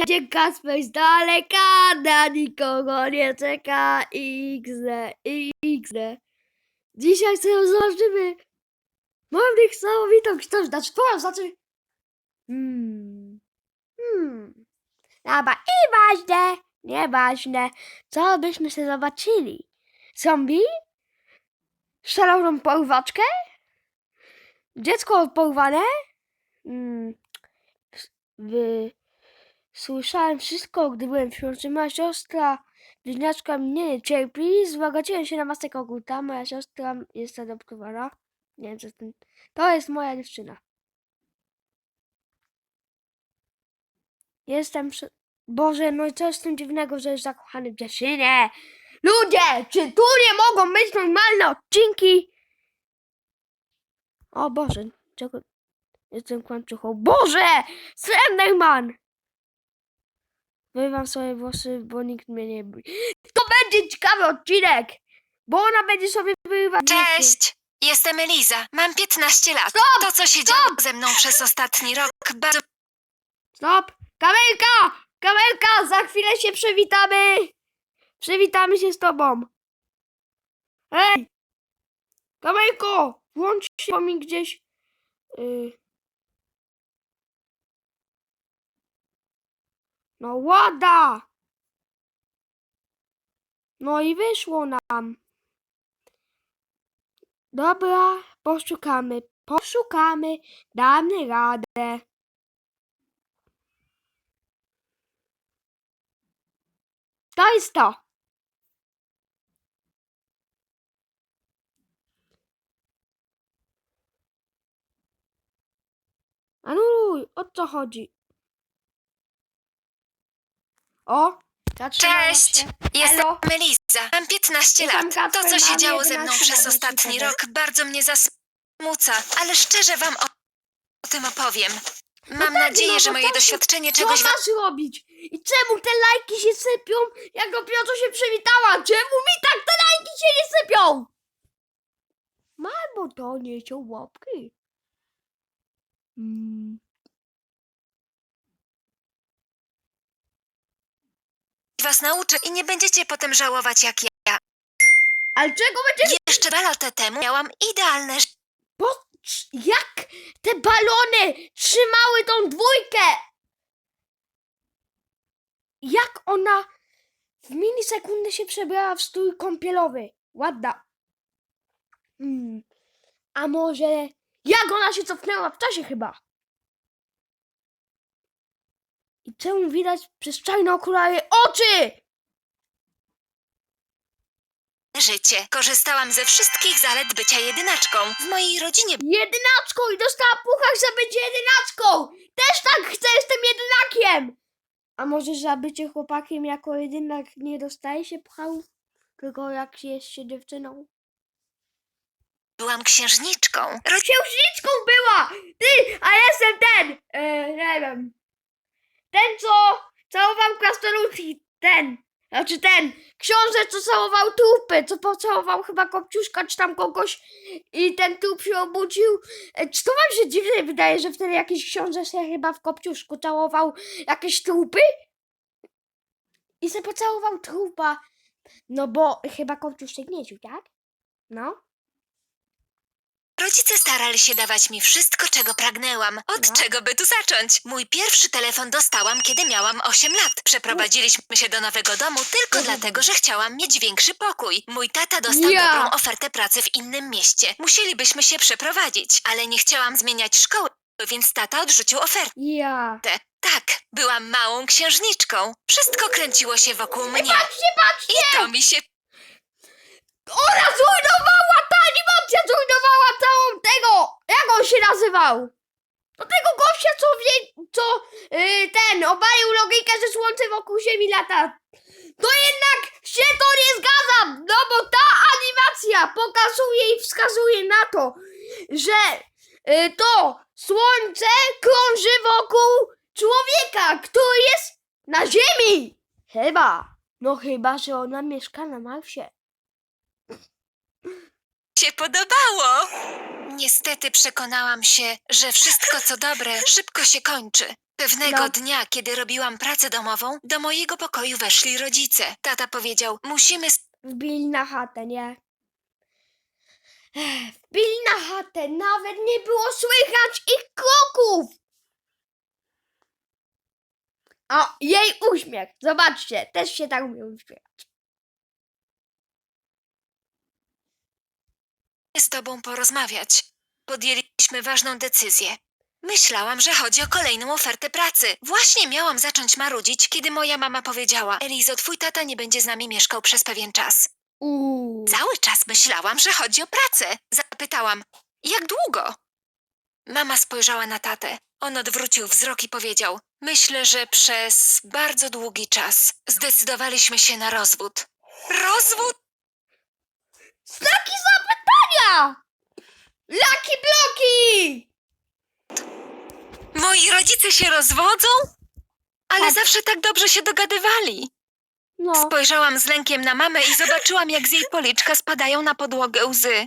Jedzie Kasper z daleka, na nikogo nie czeka. XD, XD. Dzisiaj sobie zobaczymy. Mam niesamowitą historię. Znaczy, twoją, znaczy... Hmm. Hmm. Dobra, i ważne, nieważne. Co byśmy się zobaczyli? Zombie? Szaloną porwaczkę? Dziecko porwane? Hmm. Wy... Słyszałem wszystko, gdy byłem w świątyni. Moja siostra, bliźniaczka mnie nie cierpi. Zbogaciłem się na masę koguta. Moja siostra jest adoptowana. Nie wiem, co tym... To jest moja dziewczyna. Jestem przy... Boże, no i co jest tym dziwnego, że jest zakochany w dziewczynie? Ludzie, czy tu nie mogą być normalne odcinki? O Boże, czego... Jestem kłamczuchą. Boże! Slenderman! Wyrwam sobie włosy, bo nikt mnie nie. To będzie ciekawy odcinek! Bo ona będzie sobie wyrywać włosy. Cześć! Jestem Eliza. Mam 15 lat. Stop! To, co się działo ze mną przez ostatni rok, bardzo Stop! Kamelka! Kamelka! Za chwilę się przywitamy! Przywitamy się z tobą. Hej! Kamelko! Włącz się mi gdzieś... y. No łada! No i wyszło nam. Dobra, poszukamy, poszukamy, damy radę. To jest to. Anuluj, o co chodzi? O, Cześć! się. Jestem Elo. Eliza. Mam 15 Jestem lat. Kacper, To, co się mam działo ze mną 11 przez lat, ostatni rok, bardzo mnie zasmuca, ale szczerze wam o, o tym opowiem. Mam tak, nadzieję, no że bo moje to- doświadczenie Co czegoś masz robić? I czemu te lajki się sypią, jak dopiero się przywitała? Czemu mi tak te lajki się nie sypią? Albo to nie są łapki. Mm. Was nauczę i nie będziecie potem żałować jak ja. Ale czego będzie Jeszcze dwa lata temu miałam idealne ży- trz- jak te balony trzymały tą dwójkę? Jak ona w milisekundę się przebrała w strój kąpielowy? Ładna. Hmm. A może jak ona się cofnęła w czasie chyba? I czemu widać przez czarne okulary oczy? życie. Korzystałam ze wszystkich zalet bycia jedynaczką. W mojej rodzinie Jedynaczką i dostała puchar za bycie jedynaczką! Też tak chcę, jestem jedynakiem! A może za bycie chłopakiem jako jedynak nie dostaje się pucharów? Tylko jak jest się dziewczyną? byłam księżniczką. Księżniczką była! Ty, a jestem ten! E, nie wiem. Ten, co całował krasnoludki. Ten. Znaczy ten. Książę, co całował trupy. Co pocałował chyba kopciuszka, czy tam kogoś. I ten trup się obudził. E, czy to wam się dziwnie wydaje, że wtedy jakiś książę się chyba w kopciuszku całował jakieś trupy? I se pocałował trupa. No bo chyba kopciusz się gnieździł, tak? No. Rodzice starali się dawać mi wszystko, czego pragnęłam. Od No. czego by tu zacząć? Mój pierwszy telefon dostałam, kiedy miałam 8 lat. Przeprowadziliśmy się do nowego domu tylko Mhm. dlatego, że chciałam mieć większy pokój. Mój tata dostał Ja. dobrą ofertę pracy w innym mieście. Musielibyśmy się przeprowadzić, ale nie chciałam zmieniać szkoły, więc tata odrzucił ofertę. Ja. Tak, byłam małą księżniczką. Wszystko kręciło się wokół mnie. Patrzcie, patrzcie! I to mi się Ona zrujnowała, animacja zrujnowała całą tego, jak on się nazywał? No tego gościa, co wie, co yy, ten, obalił logikę, że słońce wokół ziemi lata. To jednak się to nie zgadza, no bo ta animacja pokazuje i wskazuje na to, że yy, to słońce krąży wokół człowieka, który jest na ziemi. Chyba, no chyba, że ona mieszka na Marsie. Się podobało. Niestety przekonałam się, że wszystko co dobre szybko się kończy. Pewnego No. dnia, kiedy robiłam pracę domową, do mojego pokoju weszli rodzice. Tata powiedział: Musimy Wbili na chatę, nie? Ech, Wbili na chatę, nawet nie było słychać ich kroków! O, jej uśmiech, zobaczcie, też się tak umie uśmiechać. Tobą porozmawiać. Podjęliśmy ważną decyzję. Myślałam, że chodzi o kolejną ofertę pracy. Właśnie miałam zacząć marudzić, kiedy moja mama powiedziała: Elizo, twój tata nie będzie z nami mieszkał przez pewien czas. Uuu. Cały czas myślałam, że chodzi o pracę. Zapytałam: Jak długo? Mama spojrzała na tatę. On odwrócił wzrok i powiedział: Myślę, że przez bardzo długi czas zdecydowaliśmy się na rozwód. Rozwód? Moi rodzice się rozwodzą? Ale Tak. zawsze tak dobrze się dogadywali. No, Spojrzałam z lękiem na mamę i zobaczyłam, jak z jej policzka spadają na podłogę łzy.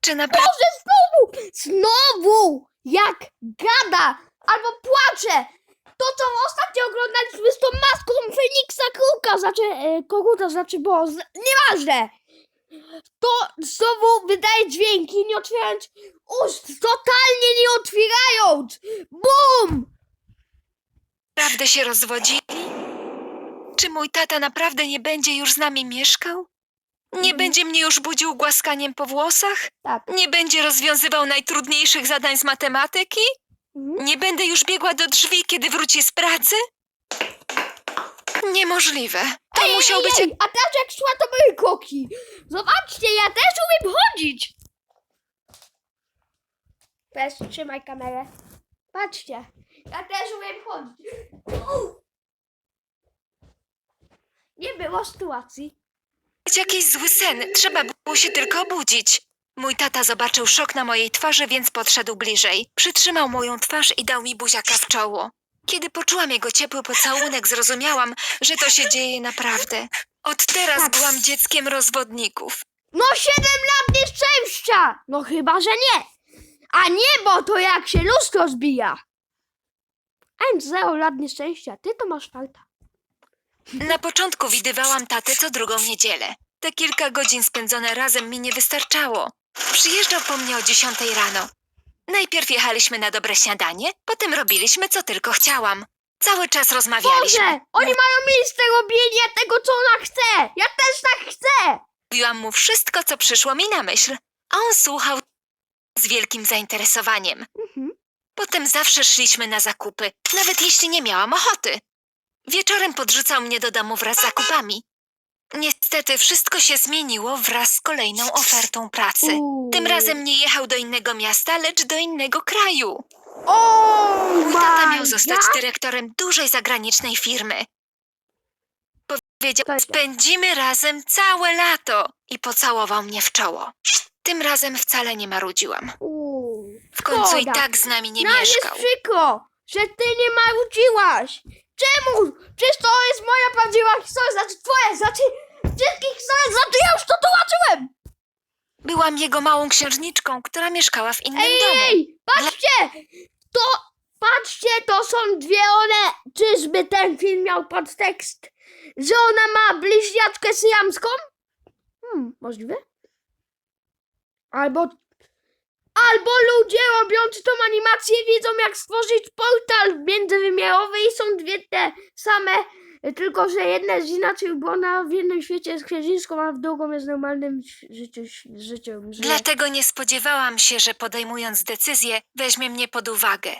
Czy naprawdę znowu, znowu, jak gada albo płacze. To, co ostatnio oglądaliśmy z tą maską Feniksa Kruka, znaczy, e, koguta, znaczy, bo, z, nieważne. To znowu wydaje dźwięki, nie otwierając ust, totalnie nie otwierając. BUM! się rozwodzili? Czy mój tata naprawdę nie będzie już z nami mieszkał? Nie Mhm. będzie mnie już budził głaskaniem po włosach? Tak. Nie będzie rozwiązywał najtrudniejszych zadań z matematyki? Mhm. Nie będę już biegła do drzwi, kiedy wróci z pracy? Niemożliwe. To musiał być. ej, a teraz jak szła to były koki. Zobaczcie, ja też umiem chodzić. Też trzymaj kamerę. Patrzcie, ja też umiem chodzić. U! Nie było sytuacji. jakiś zły sen. Trzeba było się tylko obudzić. Mój tata zobaczył szok na mojej twarzy, więc podszedł bliżej. Przytrzymał moją twarz i dał mi buziaka w czoło. Kiedy poczułam jego ciepły pocałunek, zrozumiałam, że to się dzieje naprawdę. Od teraz Tak. byłam dzieckiem rozwodników. No siedem lat nieszczęścia! No chyba, że nie. A nie, bo to jak się lustro zbija. A zero lat nieszczęścia, ty to masz farta. Na początku widywałam tatę co drugą niedzielę. Te kilka godzin spędzone razem mi nie wystarczało. Przyjeżdżał po mnie o dziesiątej rano. Najpierw jechaliśmy na dobre śniadanie, potem robiliśmy co tylko chciałam. Cały czas rozmawialiśmy. Boże, oni mają miejsce robienia tego, co ona chce. Ja też tak chcę. Mówiłam mu wszystko, co przyszło mi na myśl, a on słuchał z wielkim zainteresowaniem. Mhm. Potem zawsze szliśmy na zakupy, nawet jeśli nie miałam ochoty. Wieczorem podrzucał mnie do domu wraz z zakupami. Niestety wszystko się zmieniło wraz z kolejną ofertą pracy. Uuu. Tym razem nie jechał do innego miasta, lecz do innego kraju. O, Mój tata miał zostać dyrektorem dużej zagranicznej firmy. Powiedział, spędzimy razem całe lato i pocałował mnie w czoło. Tym razem wcale nie marudziłam. Uuu. W końcu i Szkoda. tak z nami nie No, mieszkał. jest przykro, że ty nie marudziłaś. Czemu? Przecież to jest moja prawdziwa historia, znaczy twoja, znaczy wszystkich historii, znaczy ja już to tłumaczyłem. Byłam jego małą księżniczką, która mieszkała w innym Ej, domu. ej, patrzcie! To, patrzcie, to są dwie one. Czyżby ten film miał podtekst, że ona ma bliźniaczkę syjamską? Hmm, możliwe. Albo, albo ludzie robiący tą animację wiedzą jak stworzyć portal międzywymiarowy i są dwie te same, tylko że jedna jest inaczej ubrana, w jednym świecie jest księżniczką, a w drugą jest normalnym życiu, życiem. żyje. Dlatego nie spodziewałam się, że podejmując decyzję, weźmie mnie pod uwagę.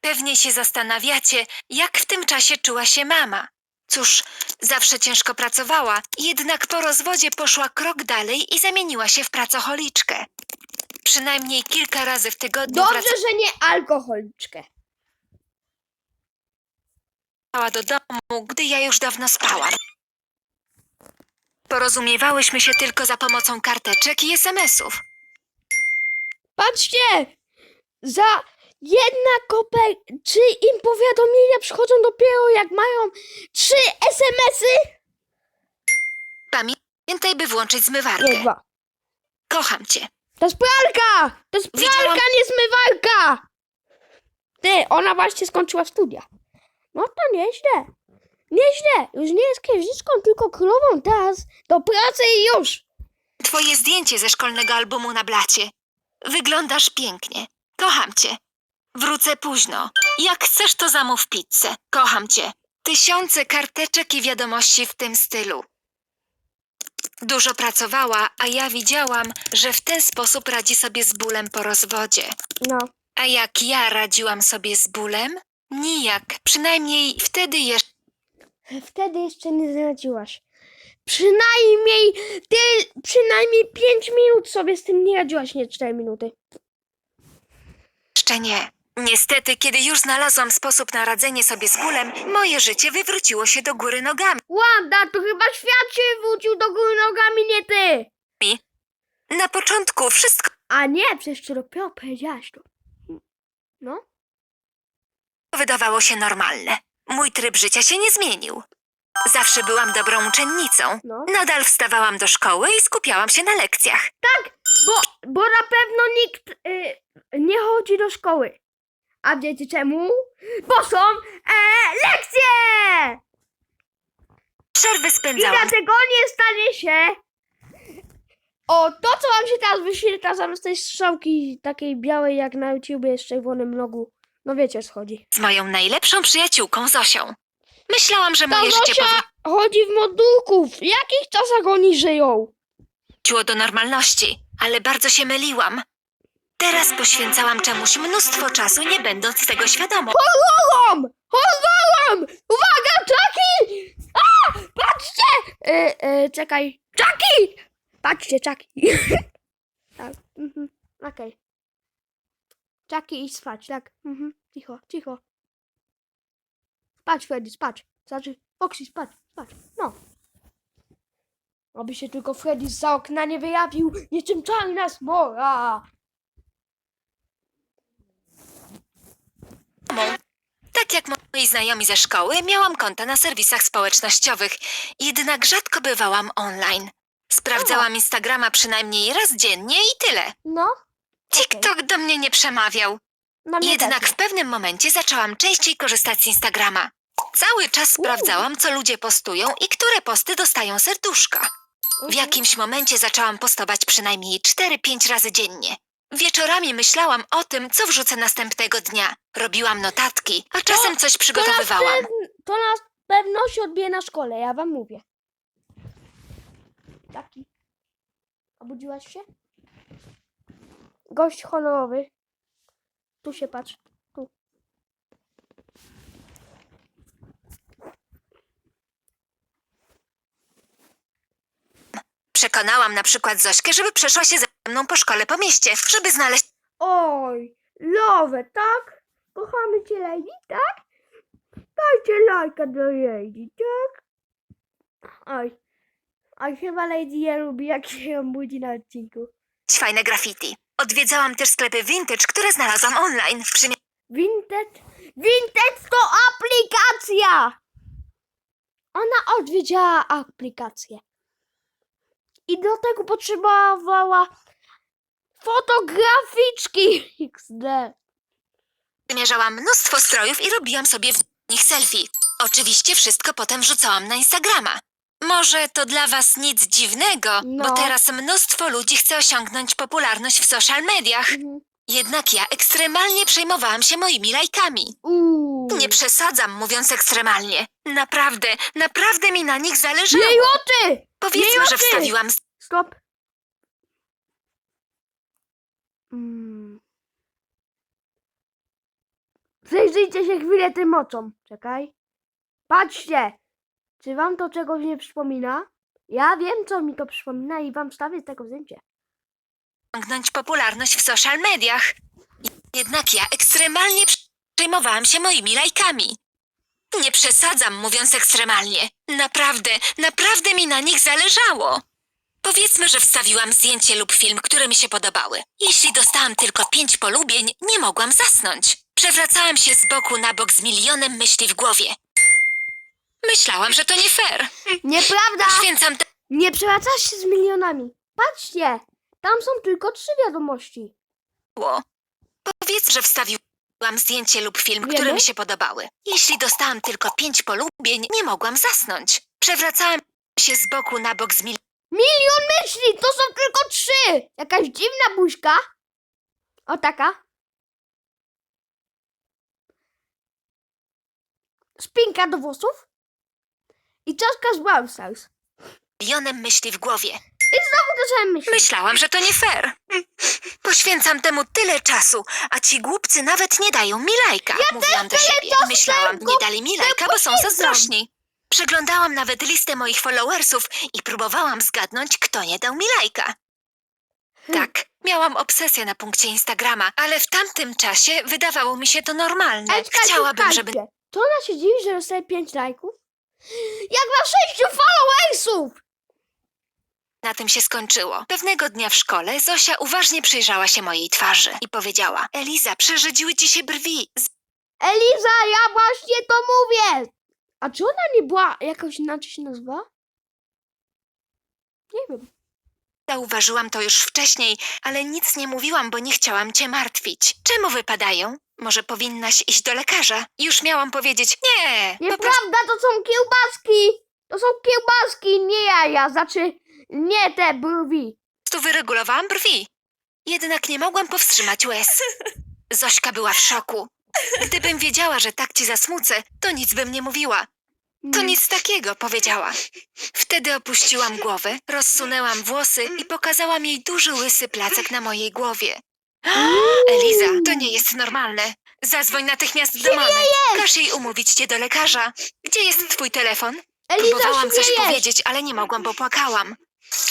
Pewnie się zastanawiacie, jak w tym czasie czuła się mama. Cóż, zawsze ciężko pracowała, jednak po rozwodzie poszła krok dalej i zamieniła się w pracocholiczkę. Przynajmniej kilka razy w tygodniu Dobrze, że nie alkoholiczkę. wracała do domu, gdy ja już dawno spałam. Porozumiewałyśmy się tylko za pomocą karteczek i SMS-ów. Patrzcie! Za jedna kopek, czy im powiadomienia przychodzą dopiero jak mają trzy SMS-y? Pamiętaj, by włączyć Nie, zmywarkę. dwa. Kocham cię. To jest pralka! To jest Widziałam- pralka, nie zmywalka! Ty, ona właśnie skończyła studia. No to nieźle. Nieźle. Już nie jest księżniczką, tylko królową. Teraz do pracy i już. Twoje zdjęcie ze szkolnego albumu na blacie. Wyglądasz pięknie. Kocham cię. Wrócę późno. Jak chcesz, to zamów pizzę. Kocham cię. Tysiące karteczek i wiadomości w tym stylu. Dużo pracowała, a ja widziałam, że w ten sposób radzi sobie z bólem po rozwodzie. No. A jak ja radziłam sobie z bólem? Nijak. Przynajmniej wtedy jeszcze Wtedy jeszcze nie zradziłaś. Przynajmniej ty, przynajmniej 5 minut sobie z tym nie radziłaś, nie 4 minuty. Jeszcze nie. Niestety, kiedy już znalazłam sposób na radzenie sobie z bólem, moje życie wywróciło się do góry nogami. Wanda, to chyba świat się wrócił do góry nogami, nie ty! Na początku wszystko A nie, przecież ty dopiero powiedziałaś to. No? wydawało się normalne. Mój tryb życia się nie zmienił. Zawsze byłam dobrą uczennicą. No. Nadal wstawałam do szkoły i skupiałam się na lekcjach. Bo, bo na pewno nikt y, nie chodzi do szkoły. A wiecie czemu? Bo są e, lekcje! Przerwy I spędzałam dlatego nie stanie się. O, to co wam się teraz wyświetla zamiast tej strzałki takiej białej jak na YouTubie z czerwonym logu. No wiecie o co chodzi. z moją najlepszą przyjaciółką Zosią. Myślałam, że Ta moje życie Zosia chodzi w modułków. W jakich czasach oni żyją? powróciło do normalności, ale bardzo się myliłam. Teraz poświęcałam czemuś mnóstwo czasu, nie będąc tego świadomą. Horrorem! Horrorem! Uwaga, Chucky! A! Patrzcie! E, e, czekaj. Chucky! Patrzcie, Chucky. tak. Mhm. Okej. Chucky idź spać, tak. Mhm. Cicho, cicho. Spać, Freddy, spać. Znaczy, Foxy, spać, spać. No. Oby się tylko Freddy za okna nie wyjawił niczym czarna smora. Tak jak moi znajomi ze szkoły, miałam konta na serwisach społecznościowych, jednak rzadko bywałam online. Sprawdzałam Instagrama przynajmniej raz dziennie i tyle. No. TikTok do mnie nie przemawiał. Na mnie Jednak w pewnym momencie zaczęłam częściej korzystać z Instagrama. Cały czas sprawdzałam, co ludzie postują i które posty dostają serduszka. W Mhm. jakimś momencie zaczęłam postować przynajmniej 4-5 razy dziennie. Wieczorami myślałam o tym, co wrzucę następnego dnia. Robiłam notatki, a czasem coś przygotowywałam. To na, pewno się odbije na szkole, ja wam mówię. Taki. Obudziłaś się? Gość honorowy. Tu się patrz. Tu. Przekonałam na przykład Zośkę, żeby przeszła się ze mną po szkole po mieście, żeby znaleźć Oj, love, tak? Kochamy cię, Lady, tak? Dajcie lajka do Lady, tak? Oj. Oj, chyba Lady je lubi, jak się ją budzi na odcinku. fajne graffiti. Odwiedzałam też sklepy vintage, które znalazłam online. Przymia- Vinted? Vinted to aplikacja! Ona odwiedziała aplikację. I do tego potrzebowała fotograficzki XD. Przymierzałam mnóstwo strojów i robiłam sobie w nich selfie. Oczywiście wszystko potem wrzucałam na Instagrama. Może to dla was nic dziwnego, No. bo teraz mnóstwo ludzi chce osiągnąć popularność w social mediach. Mhm. Jednak ja ekstremalnie przejmowałam się moimi lajkami. Uuu. Nie przesadzam, mówiąc ekstremalnie. Naprawdę, naprawdę mi na nich zależało. Jejoty! Powiedzmy, że jejoty! wstawiłam z- Stop. Mm. Przyjrzyjcie się chwilę tym oczom. Czekaj. Patrzcie. Czy wam to czegoś nie przypomina? Ja wiem, co mi to przypomina i wam wstawię tego zdjęcie. osiągnąć popularność w social mediach. Jednak ja ekstremalnie przejmowałam się moimi lajkami. Nie przesadzam, mówiąc ekstremalnie. Naprawdę, naprawdę mi na nich zależało. Powiedzmy, że wstawiłam zdjęcie lub film, które mi się podobały. Jeśli dostałam tylko pięć polubień, nie mogłam zasnąć. Przewracałam się z boku na bok z milionem myśli w głowie. Myślałam, że to nie fair. Nieprawda! Poświęcam te Nie przewracasz się z milionami. Patrzcie. Tam są tylko trzy wiadomości. było. Powiedz, że wstawiłam zdjęcie lub film, Wiemy? które mi się podobały. Jeśli dostałam tylko pięć polubień, nie mogłam zasnąć. Przewracałam się z boku na bok z mil... Milion myśli! To są tylko trzy! Jakaś dziwna buźka. O taka. Spinka do włosów. I czaszka z Brawl Stars. milionem myśli w głowie. Zacząłem myśleć. Myślałam, że to nie fair. Poświęcam temu tyle czasu, a ci głupcy nawet nie dają mi lajka. Mówiłam do siebie. czasu Myślałam, nie dali mi lajka, bo są zazdrośni. Przeglądałam nawet listę moich followersów i próbowałam zgadnąć, kto nie dał mi lajka. Tak, miałam obsesję na punkcie Instagrama, ale w tamtym czasie wydawało mi się to normalne. Ej, czekajcie, Chciałabym, żeby czekajcie. To ona się dziwi, że dostaje pięć lajków? Jak ma sześciu followersów! na tym się skończyło. Pewnego dnia w szkole Zosia uważnie przyjrzała się mojej twarzy i powiedziała: Eliza, przerzedziły ci się brwi. Eliza, ja właśnie to mówię! A czy ona nie była jakoś inaczej się nazywa? Nie wiem. Zauważyłam to już wcześniej, ale nic nie mówiłam, bo nie chciałam cię martwić. Czemu wypadają? Może powinnaś iść do lekarza? Już miałam powiedzieć nie. Po prostu Nieprawda, to są kiełbaski! To są kiełbaski, nie jaja, znaczy nie te brwi. wyregulowałam brwi. Jednak nie mogłam powstrzymać łez. Zośka była w szoku. Gdybym wiedziała, że tak ci zasmucę, to nic bym nie mówiła. To nic takiego, powiedziała. Wtedy opuściłam głowę, rozsunęłam włosy i pokazałam jej duży łysy placek na mojej głowie. Eliza, to nie jest normalne. Zadzwoń natychmiast do mamy. Każ jej umówić cię do lekarza. Gdzie jest twój telefon? Eliza, Próbowałam coś powiedzieć, ale nie mogłam, bo płakałam.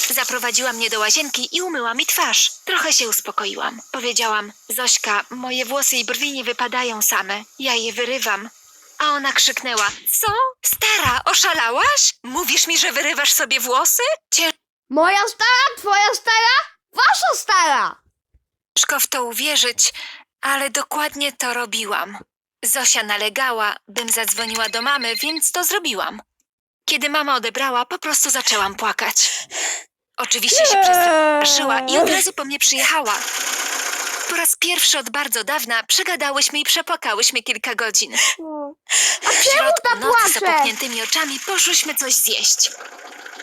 Zaprowadziła mnie do łazienki i umyła mi twarz. Trochę się uspokoiłam. Powiedziałam, Zośka, moje włosy i brwi nie wypadają same. Ja je wyrywam. A ona krzyknęła, co? Stara, oszalałaś? Mówisz mi, że wyrywasz sobie włosy? Moja stara, twoja stara, wasza stara! Ciężko w to uwierzyć, ale dokładnie to robiłam. Zosia nalegała, bym zadzwoniła do mamy, więc to zrobiłam. Kiedy mama odebrała, po prostu zaczęłam płakać. Oczywiście się przestraszyła i od razu po mnie przyjechała. Po raz pierwszy od bardzo dawna przegadałyśmy i przepłakałyśmy kilka godzin. No. W środku ta nocy z płacze? oczami poszłyśmy coś zjeść.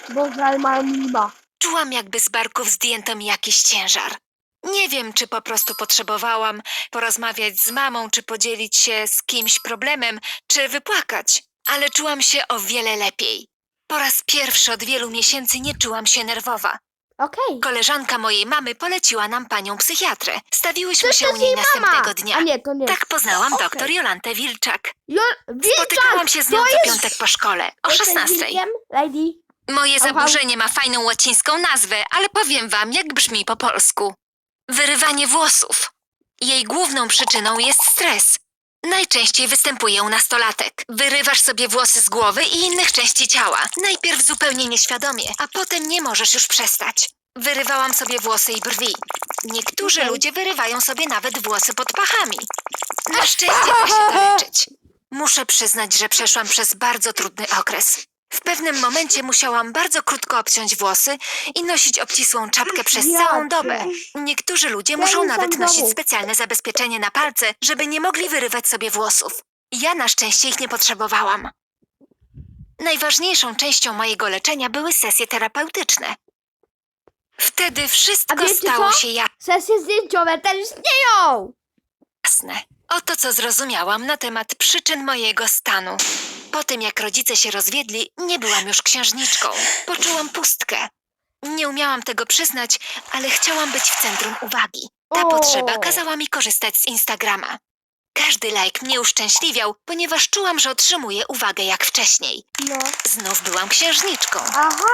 Boże, ale ma mima. Czułam, jakby z barków zdjęto mi jakiś ciężar. Nie wiem, czy po prostu potrzebowałam porozmawiać z mamą, czy podzielić się z kimś problemem, czy wypłakać, ale czułam się o wiele lepiej. Po raz pierwszy od wielu miesięcy nie czułam się nerwowa. Okej. Koleżanka mojej mamy poleciła nam panią psychiatrę. Stawiłyśmy się u niej jej następnego mama! dnia. A nie, to nie. Tak poznałam Okej. doktor Jolantę Wilczak. Jo, Spotykałam się z nią co piątek po szkole, o Jestem 16. wilkiem, Lady. Moje Aha. zaburzenie ma fajną łacińską nazwę, ale powiem wam, jak brzmi po polsku. Wyrywanie włosów. Jej główną przyczyną jest stres. Najczęściej występuje u nastolatek. Wyrywasz sobie włosy z głowy i innych części ciała. Najpierw zupełnie nieświadomie, a potem nie możesz już przestać. Wyrywałam sobie włosy i brwi. Niektórzy Okej. ludzie wyrywają sobie nawet włosy pod pachami. Na szczęście da się to leczyć. Muszę przyznać, że przeszłam przez bardzo trudny okres. W pewnym momencie musiałam bardzo krótko obciąć włosy i nosić obcisłą czapkę przez Ja całą dobę. Niektórzy ludzie muszą nawet nosić domu. specjalne zabezpieczenie na palce, żeby nie mogli wyrywać sobie włosów. Ja na szczęście ich nie potrzebowałam. Najważniejszą częścią mojego leczenia były sesje terapeutyczne. Wtedy wszystko wiecie stało co? się Sesje zdjęciowe też istnieją! jasne. Oto co zrozumiałam na temat przyczyn mojego stanu. Po tym jak rodzice się rozwiedli, nie byłam już księżniczką. Poczułam pustkę. Nie umiałam tego przyznać, ale chciałam być w centrum uwagi. Ta O. potrzeba kazała mi korzystać z Instagrama. Każdy like mnie uszczęśliwiał, ponieważ czułam, że otrzymuję uwagę jak wcześniej. No. Znów byłam księżniczką. Aha!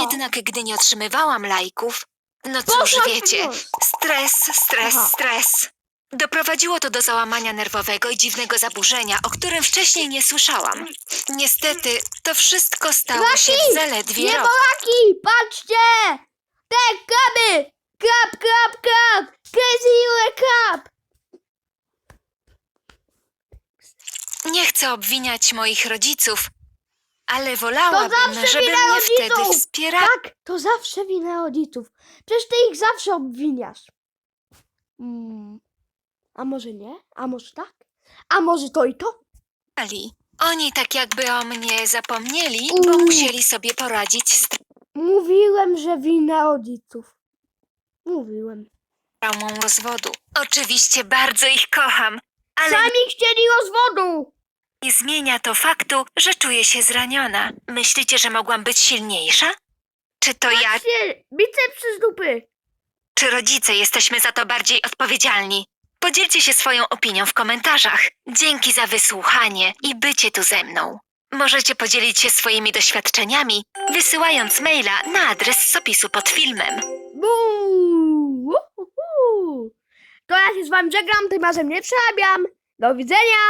Jednak gdy nie otrzymywałam lajków, no cóż Poszłaś wiecie, stres, stres, Aha. stres. Doprowadziło to do załamania nerwowego i dziwnego zaburzenia, o którym wcześniej nie słyszałam. Niestety, to wszystko stało się w zaledwie Nie rok. Polaki! Patrzcie! Te kraby! Krab, krab, krab! Crazy krab! Nie chcę obwiniać moich rodziców, ale wolałabym, zawsze żeby wina mnie wtedy rodziców. wspierali. Tak, to zawsze wina rodziców. Przecież ty ich zawsze obwiniasz. Mm. A może nie? A może tak? A może to i to? Oni tak jakby o mnie zapomnieli, bo Uuu. musieli sobie poradzić z Mówiłem, że wina rodziców. Mówiłem. traumą rozwodu. Oczywiście bardzo ich kocham, ale Sami chcieli rozwodu! nie zmienia to faktu, że czuję się zraniona. Myślicie, że mogłam być silniejsza? Czy to ja, Patrzcie, bicepsy z dupy. czy rodzice jesteśmy za to bardziej odpowiedzialni? Podzielcie się swoją opinią w komentarzach. Dzięki za wysłuchanie i bycie tu ze mną. Możecie podzielić się swoimi doświadczeniami, wysyłając maila na adres z opisu pod filmem. Buu! Uhuhu. To ja się z wami żegnam, tym razem nie przerabiam. Do widzenia!